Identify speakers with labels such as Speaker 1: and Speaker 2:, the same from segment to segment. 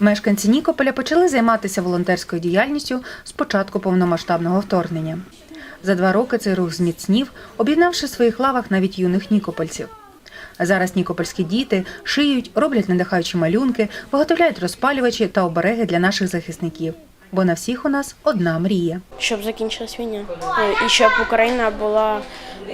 Speaker 1: Мешканці Нікополя почали займатися волонтерською діяльністю з початку повномасштабного вторгнення. За два роки цей рух зміцнів, об'єднавши в своїх лавах навіть юних нікопольців. Зараз нікопольські діти шиють, роблять надихаючі малюнки, виготовляють розпалювачі та обереги для наших захисників. Бо на всіх у нас одна мрія.
Speaker 2: щоб закінчилась війна. Е, І щоб Україна була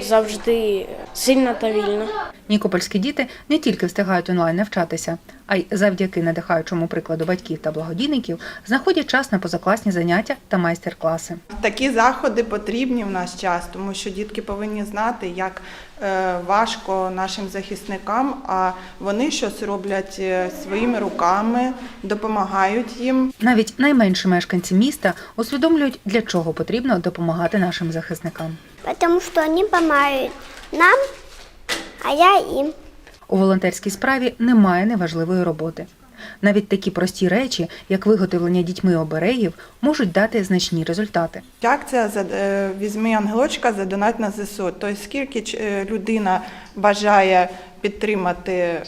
Speaker 2: завжди сильна та вільна.
Speaker 1: Нікопольські діти не тільки встигають онлайн навчатися, а й завдяки надихаючому прикладу батьків та благодійників знаходять час на позакласні заняття та майстер-класи.
Speaker 3: Такі заходи потрібні в наш час, тому що дітки повинні знати, як е, важко нашим захисникам, а вони щось роблять е, своїми руками, допомагають їм.
Speaker 1: Навіть найменші мешканці міста усвідомлюють, для чого потрібно допомагати нашим захисникам.
Speaker 4: потому что они помогают нам, а я їм.
Speaker 1: У волонтерській справі немає неважливої роботи. Навіть такі прості речі, як виготовлення дітьми оберегів, можуть дати значні результати.
Speaker 3: Акція за е, візьми ангелочка за донат на ЗСУ. Тобто, скільки ч- е, людина бажає підтримати е,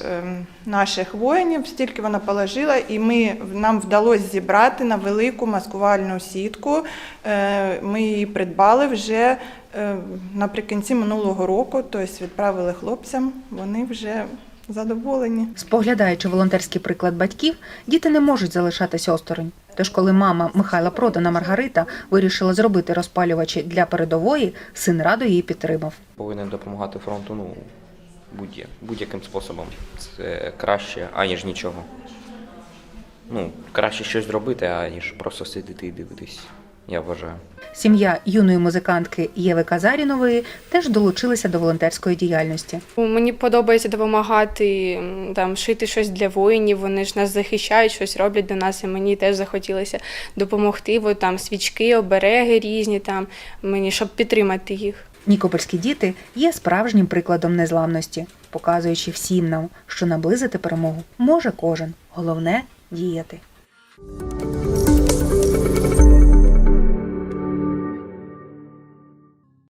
Speaker 3: наших воїнів, стільки вона положила, і ми нам вдалося зібрати на велику маскувальну сітку. Е, Ми її придбали вже е, наприкінці минулого року. Тобто відправили хлопцям. Вони вже задоволені.
Speaker 1: Споглядаючи волонтерський приклад батьків, діти не можуть залишатися осторонь. Тож, коли мама Михайла Продана Маргарита вирішила зробити розпалювачі для передової, син радо її підтримав.
Speaker 5: повинен допомагати фронту ну, будь- будь-яким способом. Це краще, аніж нічого. Ну, краще щось зробити, аніж просто сидіти і дивитись, я вважаю.
Speaker 1: Сім'я юної музикантки Єви Казарінової теж долучилася до волонтерської діяльності.
Speaker 6: Мені подобається допомагати там шити щось для воїнів. Вони ж нас захищають, щось роблять для нас. І мені теж захотілося допомогти. Бо там свічки, обереги різні там мені, щоб підтримати їх.
Speaker 1: Нікопольські діти є справжнім прикладом незламності, показуючи всім нам, що наблизити перемогу може кожен. Головне діяти.